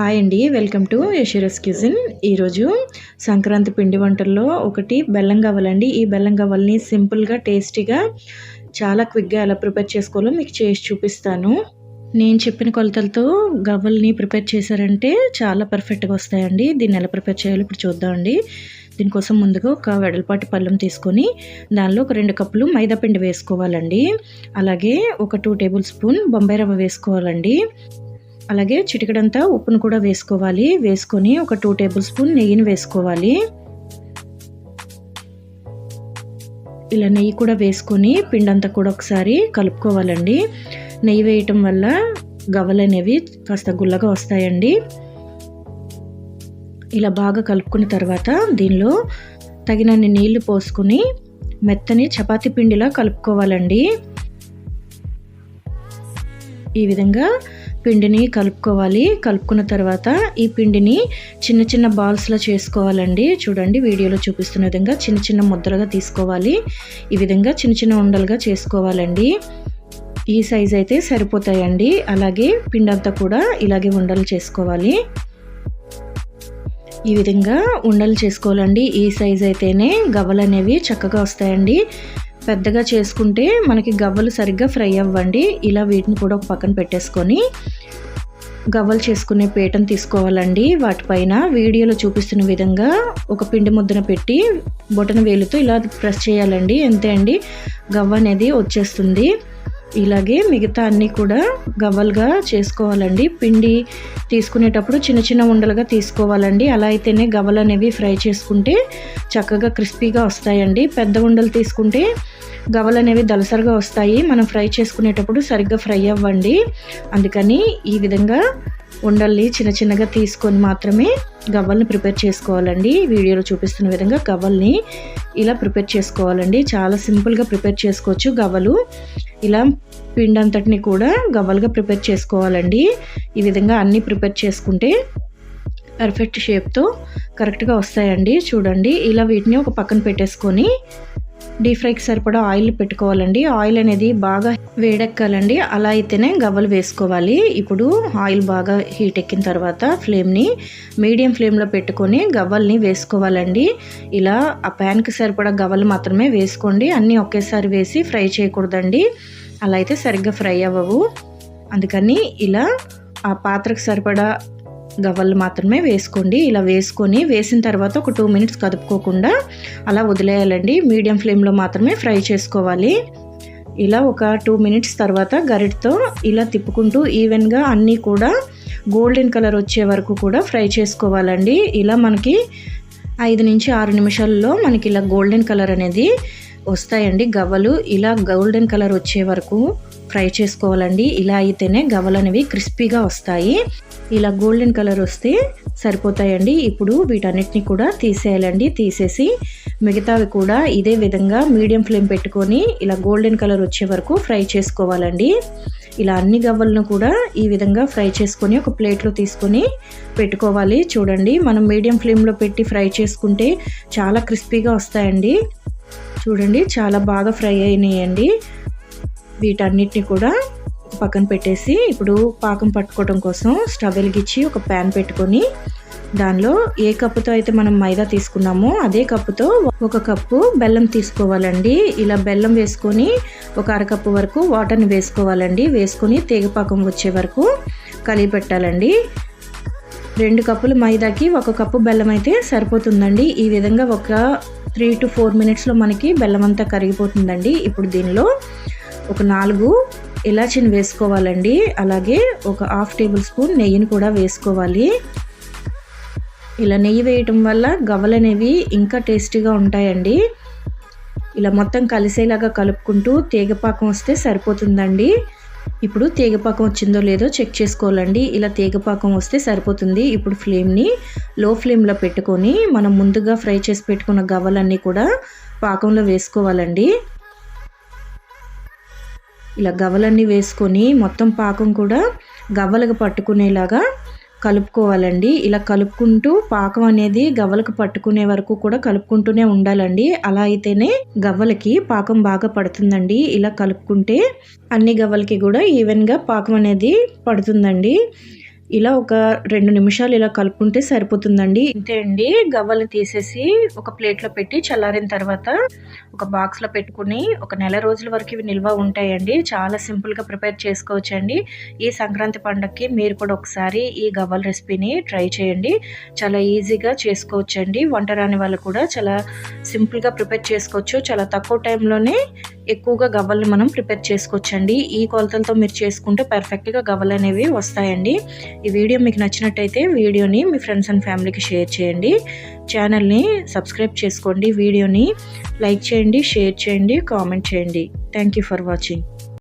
Hi అండి welcome to యషరస్ cuisine ఈరోజు సంక్రాంతి పిండి వంటల్లో ఒకటి బెల్లం గవ్వలండి. ఈ బెల్లం గవ్వల్ని సింపుల్గా టేస్టీగా చాలా క్విక్గా ఎలా ప్రిపేర్ చేసుకోవాలో మీకు చేసి చూపిస్తాను. నేను చెప్పిన కొలతలతో గవ్వల్ని ప్రిపేర్ చేశారంటే చాలా పర్ఫెక్ట్గా వస్తాయండి. దీన్ని ఎలా ప్రిపేర్ చేయాలో ఇప్పుడు చూద్దామండి. దీనికోసం ముందుగా ఒక వెడల్పాటి పళ్ళెం తీసుకొని దానిలో ఒక రెండు కప్పులు మైదా పిండి వేసుకోవాలండి. అలాగే ఒక టూ టేబుల్ స్పూన్ బొంబాయి రవ్వ వేసుకోవాలండి. అలాగే చిటికడంతా ఉప్పును కూడా వేసుకోవాలి. వేసుకొని ఒక టూ టేబుల్ స్పూన్ నెయ్యిని వేసుకోవాలి. ఇలా నెయ్యి కూడా వేసుకొని పిండంతా కూడా ఒకసారి కలుపుకోవాలండి. నెయ్యి వేయటం వల్ల గవ్వలు అనేవి కాస్త గుల్లగా వస్తాయండి. ఇలా బాగా కలుపుకున్న తర్వాత దీనిలో తగినన్ని నీళ్ళు పోసుకొని మెత్తని చపాతీ పిండిలా కలుపుకోవాలండి. ఈ విధంగా పిండిని కలుపుకోవాలి. కలుపుకున్న తర్వాత ఈ పిండిని చిన్న చిన్న బాల్స్లో చేసుకోవాలండి. చూడండి వీడియోలో చూపిస్తున్న విధంగా చిన్న చిన్న ముద్దలుగా తీసుకోవాలి. ఈ విధంగా చిన్న చిన్న ఉండలుగా చేసుకోవాలండి. ఈ సైజ్ అయితే సరిపోతాయండి. అలాగే పిండి అంతా కూడా ఇలాగే ఉండలు చేసుకోవాలి. ఈ విధంగా ఉండలు చేసుకోవాలండి. ఈ సైజ్ అయితేనే గవ్వలు అనేవి చక్కగా వస్తాయండి. పెద్దగా చేసుకుంటే మనకి గవ్వలు సరిగ్గా ఫ్రై అవ్వండి. ఇలా వీటిని కూడా ఒక పక్కన పెట్టేసుకొని గవ్వలు చేసుకునే పీటను తీసుకోవాలండి. వాటిపైన వీడియోలో చూపిస్తున్న విధంగా ఒక పిండి ముద్దన పెట్టి బొటన వేలుతో ఇలా ప్రెస్ చేయాలండి. అంతే అండి. గవ్వ అనేది వచ్చేస్తుంది. ఇలాగే మిగతా అన్నీ కూడా గవ్వలుగా చేసుకోవాలండి. పిండి తీసుకునేటప్పుడు చిన్న చిన్న ఉండలుగా తీసుకోవాలండి. అలా అయితేనే గవ్వలు అనేవి ఫ్రై చేసుకుంటే చక్కగా క్రిస్పీగా వస్తాయండి. పెద్ద ఉండలు తీసుకుంటే గవలు అనేవి దలసరిగా వస్తాయి. మనం ఫ్రై చేసుకునేటప్పుడు సరిగ్గా ఫ్రై అవ్వండి. అందుకని ఈ విధంగా ఉండల్ని చిన్న చిన్నగా తీసుకొని మాత్రమే గవ్వల్ని ప్రిపేర్ చేసుకోవాలండి. వీడియోలో చూపిస్తున్న విధంగా గవ్వల్ని ఇలా ప్రిపేర్ చేసుకోవాలండి. చాలా సింపుల్గా ప్రిపేర్ చేసుకోవచ్చు గవ్వలు. ఇలా పిండి అంతటిని కూడా గవ్వలుగా ప్రిపేర్ చేసుకోవాలండి. ఈ విధంగా అన్నీ ప్రిపేర్ చేసుకుంటే పర్ఫెక్ట్ షేప్తో కరెక్ట్గా వస్తాయండి. చూడండి ఇలా వీటిని ఒక పక్కన పెట్టేసుకొని డీప్ ఫ్రైకి సరిపడా ఆయిల్ పెట్టుకోవాలండి. ఆయిల్ అనేది బాగా వేడెక్కాలండి. అలా అయితేనే గవ్వలు వేసుకోవాలి. ఇప్పుడు ఆయిల్ బాగా హీట్ ఎక్కిన తర్వాత ఫ్లేమ్ని మీడియం ఫ్లేమ్లో పెట్టుకొని గవ్వల్ని వేసుకోవాలండి. ఇలా ఆ ప్యాన్కి సరిపడా గవ్వలు మాత్రమే వేసుకోండి. అన్నీ ఒకేసారి వేసి ఫ్రై చేయకూడదండి. అలా అయితే సరిగ్గా ఫ్రై అవ్వవు. అందుకని ఇలా ఆ పాత్రకు సరిపడా గవ్వలు మాత్రమే వేసుకోండి. ఇలా వేసుకొని వేసిన తర్వాత ఒక టూ మినిట్స్ కదుపుకోకుండా అలా వదిలేయాలండి. మీడియం ఫ్లేమ్లో మాత్రమే ఫ్రై చేసుకోవాలి. ఇలా ఒక టూ మినిట్స్ తర్వాత గరిటతో ఇలా తిప్పుకుంటూ ఈవెన్గా అన్నీ కూడా గోల్డెన్ కలర్ వచ్చే వరకు కూడా ఫ్రై చేసుకోవాలండి. ఇలా మనకి ఐదు నుంచి ఆరు నిమిషాల్లో మనకి ఇలా గోల్డెన్ కలర్ అనేది వస్తాయండి గవ్వలు. ఇలా గోల్డెన్ కలర్ వచ్చే వరకు ఫ్రై చేసుకోవాలండి. ఇలా అయితేనే గవ్వలు అనేవి క్రిస్పీగా వస్తాయి. ఇలా గోల్డెన్ కలర్ వస్తే సరిపోతాయండి. ఇప్పుడు వీటన్నిటిని కూడా తీసేయాలండి. తీసేసి మిగతావి కూడా ఇదే విధంగా మీడియం ఫ్లేమ్ పెట్టుకొని ఇలా గోల్డెన్ కలర్ వచ్చే వరకు ఫ్రై చేసుకోవాలండి. ఇలా అన్ని గవ్వలను కూడా ఈ విధంగా ఫ్రై చేసుకొని ఒక ప్లేట్లో తీసుకొని పెట్టుకోవాలి. చూడండి మనం మీడియం ఫ్లేమ్లో పెట్టి ఫ్రై చేసుకుంటే చాలా క్రిస్పీగా వస్తాయండి. చూడండి చాలా బాగా ఫ్రై అయినాయండి. వీటన్నిటిని కూడా పక్కన పెట్టేసి ఇప్పుడు పాకం పట్టుకోవడం కోసం స్టవ్ వెలిగించి ఒక ప్యాన్ పెట్టుకొని దానిలో ఏ కప్పుతో అయితే మనం మైదా తీసుకున్నామో అదే కప్పుతో ఒక కప్పు బెల్లం తీసుకోవాలండి. ఇలా బెల్లం వేసుకొని ఒక అరకప్పు వరకు వాటర్ని వేసుకోవాలండి. వేసుకొని తీగపాకం వచ్చే వరకు కలిగి పెట్టాలండి. రెండు కప్పులు మైదాకి ఒక కప్పు బెల్లం అయితే సరిపోతుందండి. ఈ విధంగా ఒక త్రీ టు ఫోర్ మినిట్స్లో మనకి బెల్లం అంతా కరిగిపోతుందండి. ఇప్పుడు దీనిలో ఒక నాలుగు ఇలాచిని వేసుకోవాలండి. అలాగే ఒక హాఫ్ టేబుల్ స్పూన్ నెయ్యిని కూడా వేసుకోవాలి. ఇలా నెయ్యి వేయటం వల్ల గవ్వలు అనేవి ఇంకా టేస్టీగా ఉంటాయండి. ఇలా మొత్తం కలిసేలాగా కలుపుకుంటూ తీగపాకం వస్తే సరిపోతుందండి. ఇప్పుడు తీగపాకం వచ్చిందో లేదో చెక్ చేసుకోవాలండి. ఇలా తీగపాకం వస్తే సరిపోతుంది. ఇప్పుడు ఫ్లేమ్ని లో ఫ్లేమ్లో పెట్టుకొని మనం ముందుగా ఫ్రై చేసి పెట్టుకున్న గవ్వలన్నీ కూడా పాకంలో వేసుకోవాలండి. ఇలా గవ్వలన్నీ వేసుకొని మొత్తం పాకం కూడా గవ్వలకు పట్టుకునేలాగా కలుపుకోవాలండి. ఇలా కలుపుకుంటూ పాకం అనేది గవ్వలకు పట్టుకునే వరకు కూడా కలుపుకుంటూనే ఉండాలండి. అలా అయితేనే గవ్వలకి పాకం బాగా పడుతుందండి. ఇలా కలుపుకుంటే అన్ని గవ్వలకి కూడా ఈవెన్గా పాకం అనేది పడుతుందండి. ఇలా ఒక రెండు నిమిషాలు ఇలా కలుపుకుంటే సరిపోతుందండి. ఇంతే అండి. గవ్వలు తీసేసి ఒక ప్లేట్లో పెట్టి చల్లారిన తర్వాత ఒక బాక్స్లో పెట్టుకుని ఒక నెల రోజుల వరకు ఇవి నిల్వ ఉంటాయండి. చాలా సింపుల్గా ప్రిపేర్ చేసుకోవచ్చు అండి ఈ సంక్రాంతి పండగకి మీరు కూడా ఒకసారి ఈ గవ్వల రెసిపీని ట్రై చేయండి. చాలా ఈజీగా చేసుకోవచ్చండి. వంట రాని వాళ్ళు కూడా చాలా సింపుల్గా ప్రిపేర్ చేసుకోవచ్చు. చాలా తక్కువ టైంలోనే ఎక్కువగా గవ్వల్ని మనం ప్రిపేర్ చేసుకోవచ్చండి. ఈ కొలతలతో మీరు చేసుకుంటే పర్ఫెక్ట్గా గవ్వలు అనేవి వస్తాయండి. ఈ వీడియో మీకు నచ్చినట్టయితే వీడియోని మీ ఫ్రెండ్స్ అండ్ ఫ్యామిలీకి షేర్ చేయండి. ఛానల్ని సబ్స్క్రైబ్ చేసుకోండి. వీడియోని లైక్ చేయండి షేర్ చేయండి కామెంట్ చేయండి. Thank you for watching